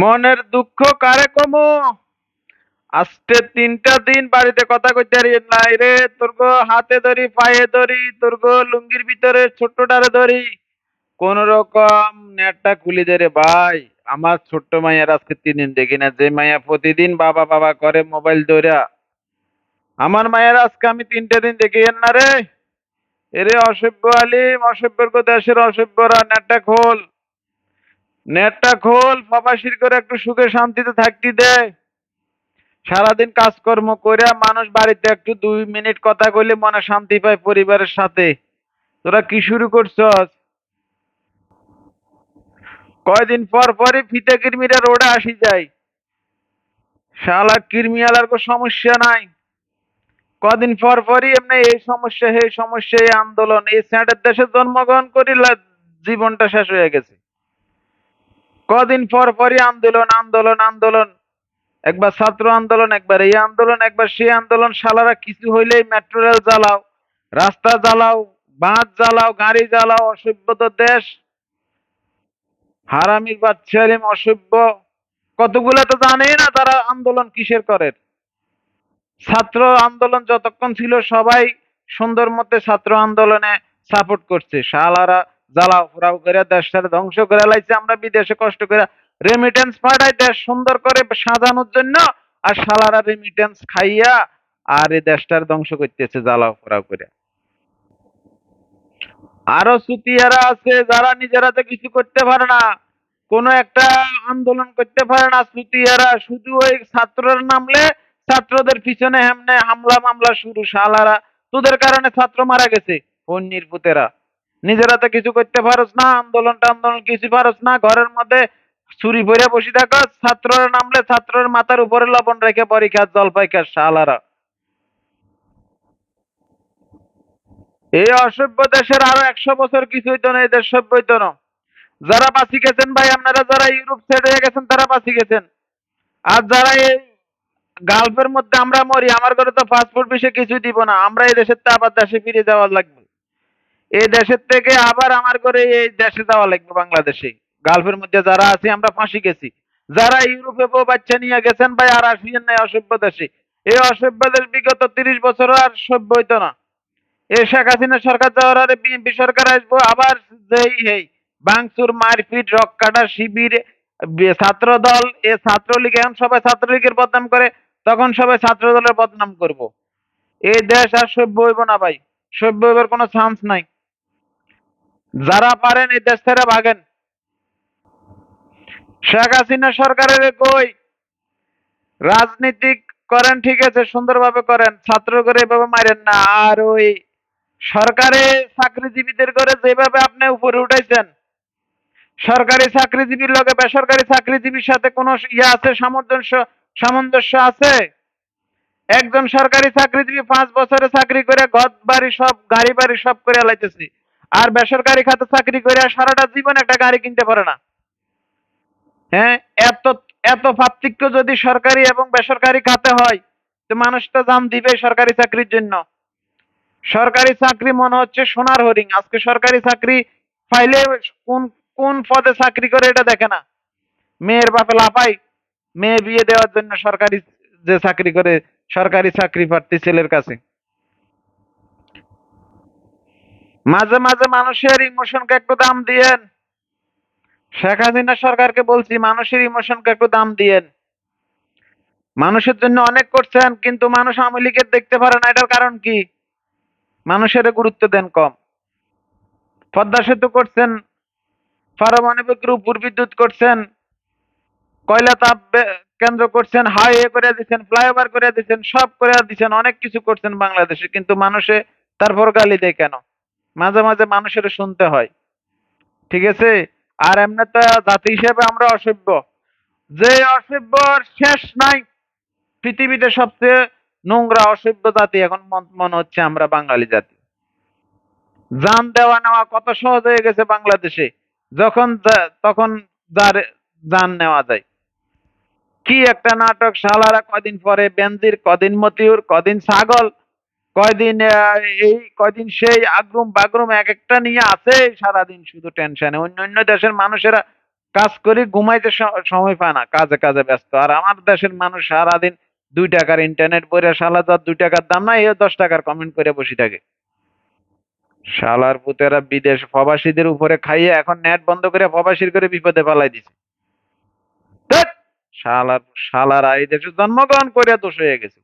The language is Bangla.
মনের দুঃখ কারে কমু? আজকে তিনটা দিন বাড়িতে কথা কইতে পারি নাই রে। তোর গো হাতে ধরি, পায়ে ধরি, তোর গো লুঙ্গির ভিতরে ছোট্টটারে ধরি। কোন রকম নেটটা খুলি দে রে ভাই। আমার ছোট্ট মাইয়ার আজকে তিন দিন দেখি না। যে মাইয়া প্রতিদিন বাবা বাবা করে মোবাইল ধরা আমার মায়ের আজকে আমি তিনটে দিন দেখি না রে। এরে অসভ্য আলিম, অসভ্যর দেশের অসভ্যরা নেটটা খোল। নেটটা খোল প্রবাসীর করে একটু সুখে শান্তিতে থাকতে দে। সারাদিন কাজকর্ম করে মানুষ বাড়িতে একটু দুই মিনিট কথা কইলে মনে শান্তি পায় পরিবারের সাথে। তোরা কি শুরু করছস? কয়দিন পর পরই ফিতে কিরমিরা রোডে আসি যায় শালা কিরমিয়ালার কোনো সমস্যা নাই। কদিন পর পরই এমনি এই সমস্যা এই সমস্যা, এই আন্দোলন, এই স্যাটের দেশে জন্মগ্রহণ করিলা জীবনটা শেষ হয়ে গেছে। কদিন পর পরই আন্দোলন আন্দোলন আন্দোলন। একবার ছাত্র আন্দোলন, একবার এই আন্দোলন, একবার সেই আন্দোলন। শালারা কিছু হইলেই মেট্রো রেল জ্বালাও, রাস্তা জ্বালাও, বাঁধ জ্বালাও, গাড়ি জ্বালাও অসভ্যত দেশ। হারামির বাচ্চারিম অসভ্য। কতগুলো তো জানেই না তারা আন্দোলন কিসের করে। ছাত্র আন্দোলন যতক্ষণ ছিল সবাই সুন্দর মতে ছাত্র আন্দোলনে সাপোর্ট করছে। শালারা জ্বালাও ফুরাও করে দেশটারে ধ্বংস করে লাইছে। আমরা বিদেশে কষ্ট করে রেমিটেন্স পাঠাই, দেশ সুন্দর করে সাজানোর জন্য আর শালারা রেমিটেন্স খাইয়া আর এই দেশটার ধ্বংস করতেছে জ্বালাও ফুরাও করে। আরও সুতিয়ারা আছে যারা নিজেরা তো কিছু করতে পারে না, কোনো একটা আন্দোলন করতে পারে না সুতিয়ারা। শুধু ওই ছাত্রর নামলে ছাত্রদের পিছনে হেমনে হামলা মামলা শুরু সালারা তোদের কারণে ছাত্র মারা গেছে অন্যের পুতেরা নিজেরা তো কিছু করতে পারস না, আন্দোলন আন্দোলন কিছু পারস না, ঘরের মধ্যে ছুরি ভরে বসে থাকো ছাত্ররা নামলে ছাত্রের মাথার উপরে লবণ রেখে পরীক্ষা জলপাই খাস শালারা। এই অসভ্য দেশের আরও একশো বছর কিছু হইতো না, এই দেশ সভ্য হইতো না। যারা বাঁচি গেছেন ভাই, আপনারা যারা ইউরোপ সেট হয়ে গেছেন, তারা বাঁচি গেছেন। আর যারা এই গালফের মধ্যে আমরা মরি, আমার ঘরে তো পাসপোর্ট বিষয়ে কিছু দিব না, আমরা এই দেশের তো আবার দেশে ফিরে যাওয়া লাগবে। এই দেশের থেকে আবার আমার ঘরে এই দেশে যাওয়া লাগবে বাংলাদেশে। গালফের মধ্যে যারা আছি, আমরা ফাঁসি গেছি। যারা ইউরোপে বউ বাচ্চা নিয়ে গেছেন ভাই, আর আসবেন নাই অসভ্য দেশে। এই অসভ্য দেশ বিগত তিরিশ বছর আর সভ্য হইতো না। এই শেখ হাসিনা সরকার যাওয়ার আরে বিএনপি সরকার আসব, আবার যেই হেই বাংসুর মারপিট, রক কাটা শিবির ছাত্র দল এ ছাত্রলীগ, এখন সবাই ছাত্রলীগের বদনাম করে, তখন সবাই ছাত্র দলের বদনাম করব। এই দেশ আর সভ্য হইব না ভাই। সভ্য হইবার কোনো চান্স নাই। যারা পারেন এই দেশ ছেড়ে ভাগেন। শেখ হাসিনা সরকারের কই রাজনীতি করেন, ঠিক আছে, সুন্দরভাবে করেন ছাত্র করে এভাবে মারেন না। আর ওই সরকারি চাকরিজীবীদের করে যেভাবে আপনি উপরে উঠাইছেন, সরকারি চাকরিজীবীর লগে বেসরকারি চাকরিজীবীর সাথে কোনো ইয়ে আছে, সামঞ্জস্য সামঞ্জস্য আছে? একজন সরকারি চাকরিজীবী পাঁচ বছরে চাকরি করে ঘর বাড়ি সব, গাড়ি বাড়ি সব করে লাইতেছি। আর বেসরকারি খাতে চাকরি করে সারাটা জীবন একটা গাড়ি কিনতে পারে না। হ্যাঁ এত এত পার্থক্য যদি সরকারি এবং বেসরকারি খাতে হয়, তো মানুষ তো দাম দিবে সরকারি চাকরির জন্য। সরকারি চাকরি মনে হচ্ছে সোনার হরিং আজকে সরকারি চাকরি পাইলে কোন কোন পদে চাকরি করে এটা দেখে না। মেয়ের বাপে লাফাই, মেয়ে বিয়ে দেওয়ার জন্য সরকারি যে চাকরি করে, সরকারি চাকরি প্রার্থী ছেলের কাছে। মাঝে মাঝে মানুষের ইমোশনকে একটু দাম দিয়েন। শেখ হাসিনা সরকারকে বলছি, মানুষের ইমোশনকে একটু দাম দিয়েন। মানুষের জন্য অনেক করছেন, কিন্তু মানুষ আওয়ামী লীগের দেখতে পারে না, এটার কারণ কি? মানুষের গুরুত্ব দেন কম। পদ্মা সেতু করছেন পারমাণবিক রূপপুর বিদ্যুৎ করছেন, কয়লা তাপ কেন্দ্র করছেন হাইওয়ে করে দিচ্ছেন ফ্লাইওভার করে দিচ্ছেন সব করে দিচ্ছেন অনেক কিছু করছেন বাংলাদেশে, কিন্তু মানুষে তারপর গালি দেয় কেন? মাঝে মাঝে মানুষের শুনতে হয়। ঠিক আছে? আর এমনি তো জাতি হিসেবে আমরা অসভ্য। যে অসভ্যর শেষ নাই। পৃথিবীতে সবচেয়ে নোংরা, অসভ্য জাতি এখন মনে হচ্ছে আমরা বাঙালি জাতি। জান দেওয়া নেওয়া কত সহজ হয়ে গেছে বাংলাদেশে। যখন তখন যার যান নেওয়া যায়। কি একটা নাটক, শালারা কদিন পরে বেনজির, কদিন মতিউর, কদিন ছাগল কয়দিন এই কয়দিন সেই আগ্রুম বাগরুম এক একটা নিয়ে আছে, সারাদিন শুধু টেনশনে অন্য অন্য দেশের মানুষেরা কাজ করি, ঘুমাইতে সময় পায় না, কাজে কাজে ব্যস্ত। আর আমার দেশের মানুষ সারাদিন দুই টাকার ইন্টারনেট পরে শালা যার দুই টাকার দাম না এও দশ টাকার কমেন্ট করে বসে থাকে। শালার পুতেরা বিদেশ প্রবাসীদের উপরে খাইয়ে এখন নেট বন্ধ করে প্রবাসীর করে বিপদে ফেলাই দিছে। শালার, শালারা এই দেশে জন্মগ্রহণ করে দোষ হয়ে গেছে।